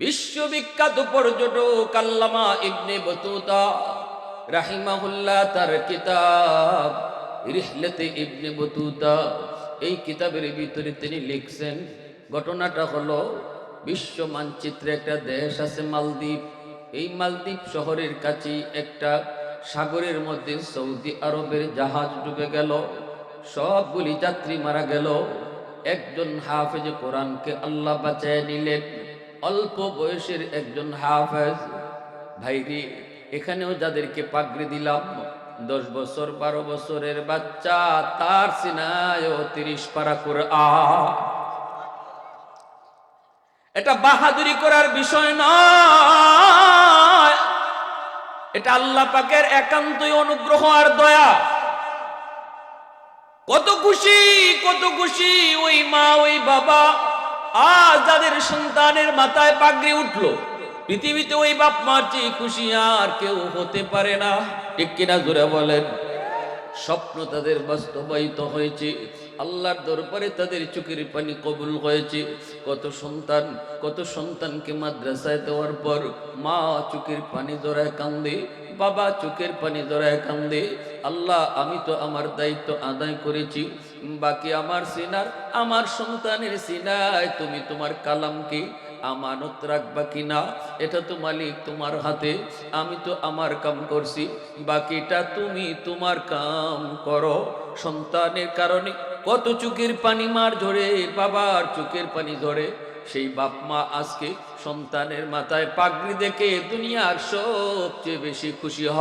বিশ্ববিখ্যাত পর্যটক আল্লামা Ibn Battuta রাহিমাহুল্লাহ তার কিতাব রিহলতে ইবনে বতুতা। এই কিতাবের ভিতরে তিনি লিখছেন, ঘটনাটা হলো বিশ্ব মানচিত্রে একটা দেশ আছে মালদ্বীপ। এই মালদ্বীপ শহরের কাছে একটা সাগরের মধ্যে সৌদি আরবের জাহাজ ডুবে গেল, সবগুলি যাত্রী মারা গেল। একজন হাফেজ কোরআনকে আল্লাহ বাঁচায় নিলেন। অল্প বয়সের একজন হাফেজ। ভাইরি, এখানেও যাদেরকে পাগড়ি দিলাম, দশ বছর, বারো বছরের বাচ্চা, তার সিনায় তিরিশ পারা করে এটা বাহাদুরি করার বিষয় নয়। এটা আল্লাহ পাকের একান্তই অনুগ্রহ আর দয়া। কত খুশি কত খুশি ওই মা, ওই বাবা। আজ যাদের সন্তানের মাথায় পাগড়ি উঠল। পৃথিবীতে ওই বাপ মার চেয়ে খুশি আর কেউ হতে পারে না। ঠিক কিনা জোরে বলেন? স্বপ্ন তাদের বাস্তবায়িত হয়েছে। আল্লাহর দরবারে তাদের চোখের পানি কবুল হয়েছে। কত সন্তান, কত সন্তানকে মাদ্রাসায় দেওয়ার পর মা চোখের পানি জড়ায় কান্দে, বাবা চোখের পানি জড়ায় কান্দে, আল্লাহ আমি তো আমার দায়িত্ব আদায় করেছি, বাকি আমার সিনার, আমার সন্তানের সিনায় তুমি তোমার কালামকে আমানত রাখবা কিনা? এটা তো মালিক তোমার হাতে, আমি তো আমার কাম করছি, বাকিটা তুমি তোমার কাম করো। সন্তানের কারণে কত চোখের পানি মার ঝরে বাবার চোখের পানি ধরে। সেই বাপ মা আজকে সন্তানের মাথায় পাগড়ি দেখে দুনিয়ার সবচেয়ে বেশি খুশি হ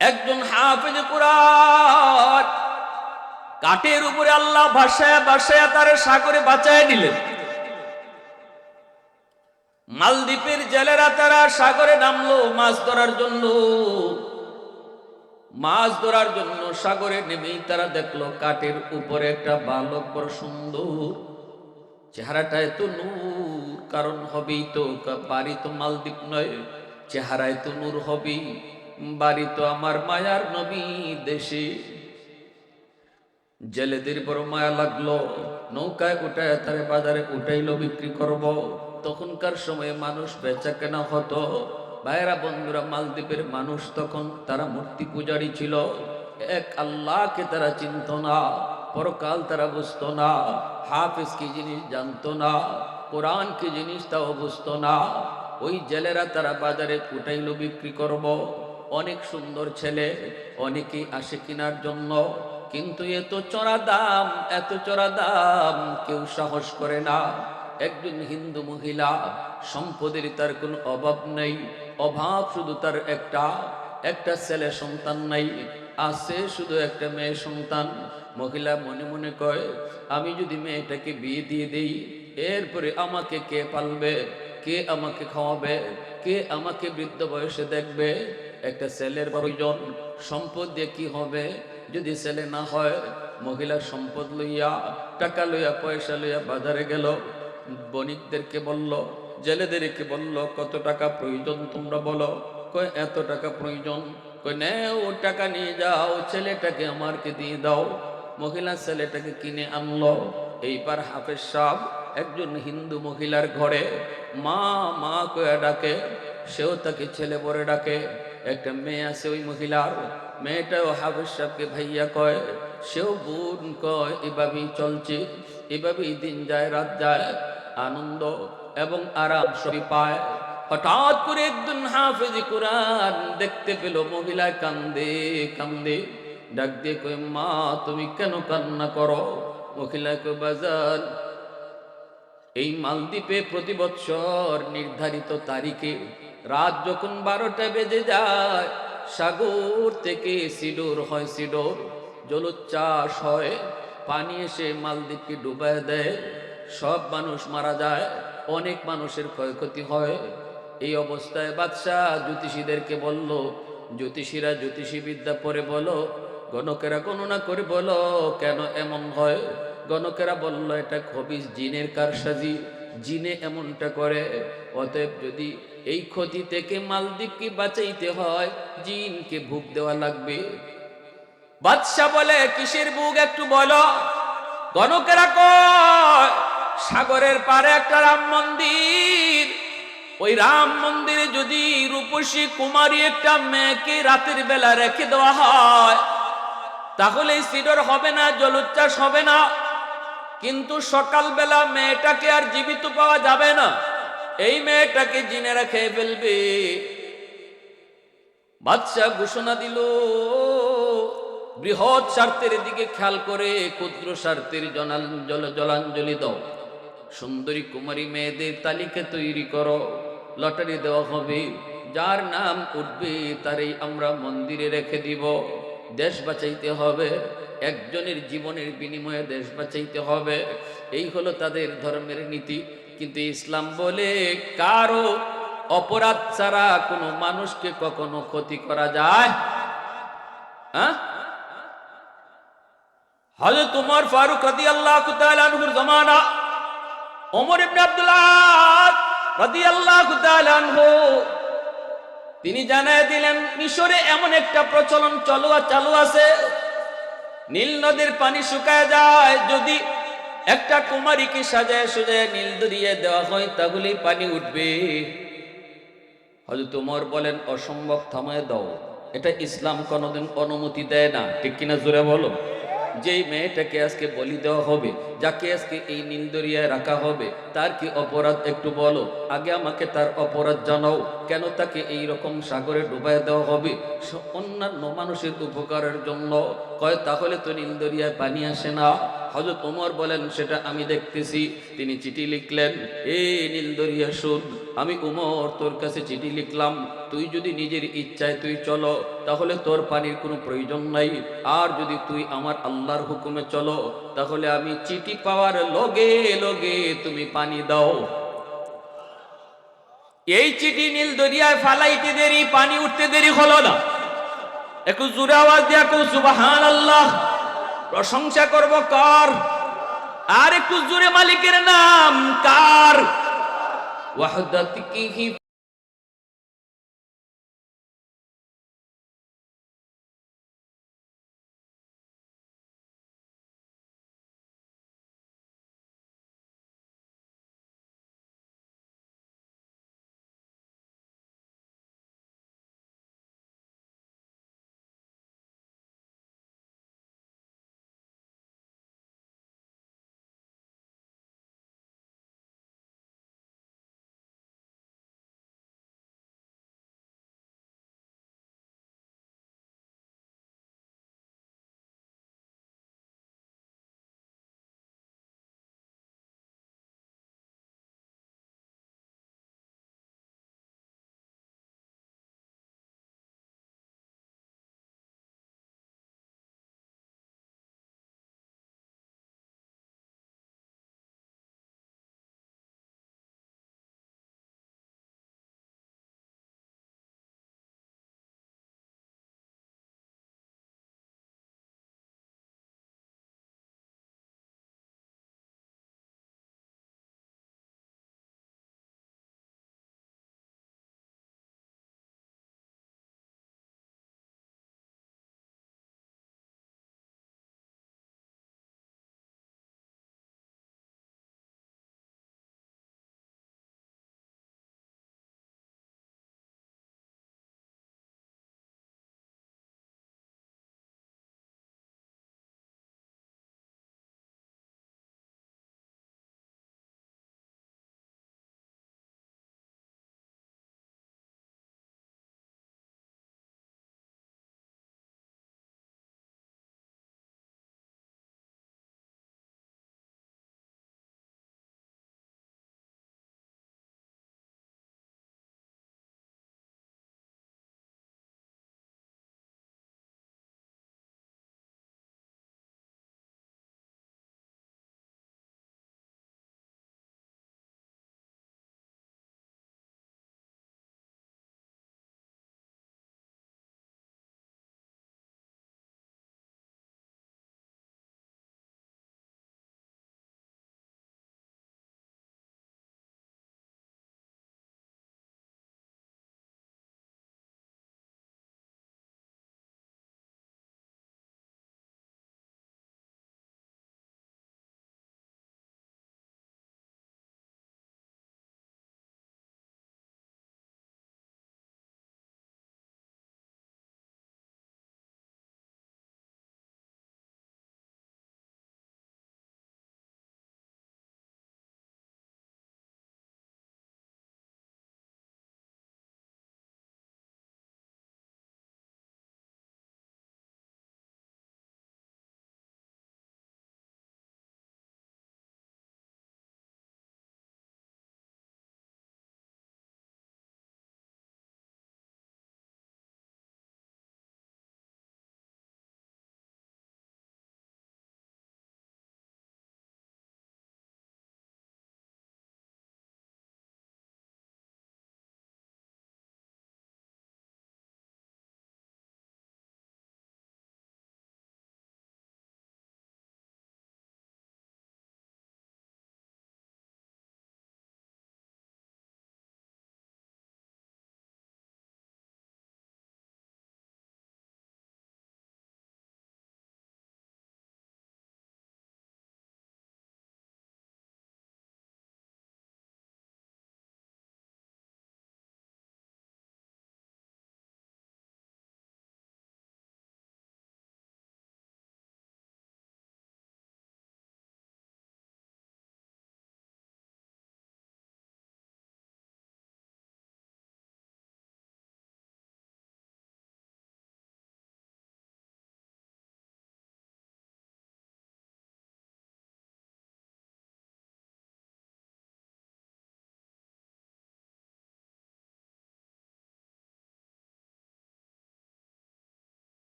একজন হাফেজ কোরআন কাঠের উপরে আল্লাহ ভাসায় ভাসায় তার সাগরে বাঁচায় দিলেন। মালদ্বীপের জেলেরা তারা সাগরে নামলো, মাছ ধরার জন্য। মাছ ধরার জন্য সাগরে নেমেই তারা দেখল কাঠের উপরে একটা বালক বড় সুন্দর। চেহারাটা এত নূর, কারণ হবেই তো বাড়ি তো মালদ্বীপ নয়, চেহারায় তো নূর হবেই। বাড়ি তো আমার মায়ার নবী দেশে। জেলেদের বড় মায়া লাগল, নৌকায় উঠায় তারে বাজারে উঠাইলো, বিক্রি করব। তখনকার সময়ে মানুষ বেচা কেনা হতো। ভাইরা বন্ধুরা, মালদ্বীপের মানুষ তখন তারা মূর্তি পূজারী ছিল। এক আল্লাহকে তারা চিনত না, পরকাল তারা বুঝত না, হাফিজ কি জিনিস জানতো না, কোরআন কি জিনিস তাও বুঝতো না। ওই জেলেরা তারা বাজারে উঠাইলো বিক্রি করব। অনেক সুন্দর ছেলে, অনেকেই আসে কেনার জন্য। কিন্তু এত চড়া দাম, এত চড়া দাম কেউ সাহস করে না। একজন হিন্দু মহিলা, সম্পদের তার কোনো অভাব নেই। অভাব শুধু তার একটা একটা ছেলে সন্তান নাই, আছে শুধু একটা মেয়ে সন্তান। মহিলা মনে মনে কয়, আমি যদি মেয়েটাকে বিয়ে দিয়ে দিই, এরপরে আমাকে কে পালবে, কে আমাকে খাওয়াবে, কে আমাকে বৃদ্ধ বয়সে দেখবে? একটা ছেলের প্রয়োজন, সম্পদ দিয়ে কি হবে? যদি ছেলে না হয়, মহিলার সম্পদ লইয়া, টাকা লইয়া, পয়সা লইয়া বাজারে গেল। বণিকদেরকে বলল জেলেদেরকে বলল, কত টাকা প্রয়োজন তোমরা বলো? কয়, এত টাকা প্রয়োজন? কয়, নেও, টাকা নিয়ে যাও, ছেলেটাকে আমারকে দিয়ে দাও। মহিলা ছেলেটাকে কিনে আনলো। এইবার হাফেজ সাহ একজন হিন্দু মহিলার ঘরে, মা মা, কয়া ডাকে। সেও তাকে ছেলে বলে ডাকে। একটা মেয়ে আছে ওই মহিলার। মেয়েটাও হাফেজ সাহেবকে ভাইয়া কয়, সেও বোন কয়, এভাবেই চলছে, এভাবেই দিন যায়, রাত যায়, আনন্দ। এবং আরাম সবই পায়। হঠাৎ করে একজন হাফেজ কোরআন দেখতে পেল মহিলা কান্দে কান্দে। ডাক দিয়ে কয়, মা, তুমি কেন কান্না করো? মহিলা কয় বাজার এই মালদ্বীপে প্রতি বৎসর নির্ধারিত তারিখে রাত যখন বারোটা বেজে যায়, সাগর থেকে সিডোর হয় সিডোর, জলোচ্ছ্বাস হয়, পানি এসে মালদ্বীপকে ডুবায় দেয়। সব মানুষ মারা যায়, অনেক মানুষের ক্ষয়ক্ষতি হয়। এই অবস্থায় বাদশাহ জ্যোতিষীদেরকে বলল, জ্যোতিষীরা জ্যোতিষী বিদ্যা পরে বলো, গণকেরা গণনা করে বলো, কেন এমন হয়? গণকেরা বলল, এটা খবিস জিনের কারসাজি, জিনে এমনটা করে। অতএব যদি এই ক্ষতি থেকে মালদ্বীপকে বাঁচাইতে হয়, জিনকে ভুগ দেওয়া লাগবে। বাদশাহ বলে, কিসের বুক একটু বলো? গণকেরা কয় সাগরের পারে একটা রাম মন্দির। ওই রাম মন্দিরে যদি রূপসী কুমারী একটা মেয়েকে রাতের বেলা রেখে দেওয়া হয়, তাহলে সিডর হবে না, জলোচ্ছ্বাস হবে না। কিন্তু সকালবেলা মেয়েটাকে আর জীবিত পাওয়া যাবে না। এই মেয়েটাকে জিনেরা খেয়ে ফেলবে। বাদশাহ ঘোষণা দিল, বৃহৎ স্বার্থের দিকে খেয়াল করে ক্ষুদ্র স্বার্থের জলাঞ্জলি দাও। সুন্দরী কুমারী মেয়েদের তালিকা তৈরি করো। লটারি দেওয়া হবে। যার নাম উঠবে, তারই আমরা মন্দিরে রেখে দিব। দেশ বাঁচাইতে হবে। একজনের জীবনের বিনিময়ে দেশ বাঁচাইতে হবে। এই হলো তাদের ধর্মের নীতি। কিন্তু ইসলাম বলে, কারও অপরাধ ছাড়া কোনো মানুষকে কখনো ক্ষতি করা যায়। হ্যাঁ? উমর ফারুক রাদিয়াল্লাহু আনহুর জামানা ওমর ইবনে আব্দুল্লাহ রাদিয়াল্লাহু তাআলা আনহু, তিনি জানায় দিলেন, মিশরে এমন একটা প্রচলন চালু চালু আছে। নীল নদীর পানি শুকায় যায়, যদি একটা কুমারীকে সাজায় সুজায় নীল দরিয়ে দেওয়া হয় তাহলে পানি উঠবে। হয়তো তোমার বলেন, অসম্ভব, থামায় দাও। এটা ইসলাম কোনোদিন অনুমতি দেয় না। ঠিক কিনা জোরে বলো? যেই মেয়েটাকে আজকে বলি দেওয়া হবে, যাকে আজকে এই নিন্দরিয়ায় রাখা হবে, তার কি অপরাধ একটু বলো? আগে আমাকে তার অপরাধ জানাও। কেন তাকে এই রকম সাগরে ডুবাই দেওয়া হবে? অন্যান্য মানুষের উপকারের জন্য। কয়, তাহলে তো নীলদরিয়ায় পানি আসে না। হজরত ওমর বলেন, সেটা আমি দেখতেছি। তিনি চিঠি লিখলেন, এ নীলদরিয়া শুন, আমি উমর তোর কাছে চিঠি লিখলাম। তুই যদি নিজের ইচ্ছায় তুই চলো, তাহলে তোর পানির কোনো প্রয়োজন নাই। আর যদি তুই আমার আল্লাহর হুকুমে চলো, তাহলে আমি চিঠি পাওয়ার লগে লগে তুমি পানি দাও। এই চিঠি নীল দরিয়ায় ফালাইতে দেরি, পানি উঠতে দেরি হলো না। একটু জোরে আওয়াজ দিয়া কেউ সুবাহান আল্লাহ প্রশংসা করব কার? আর একটু জোরে মালিকের নাম কার? ওয়াহদাতিহি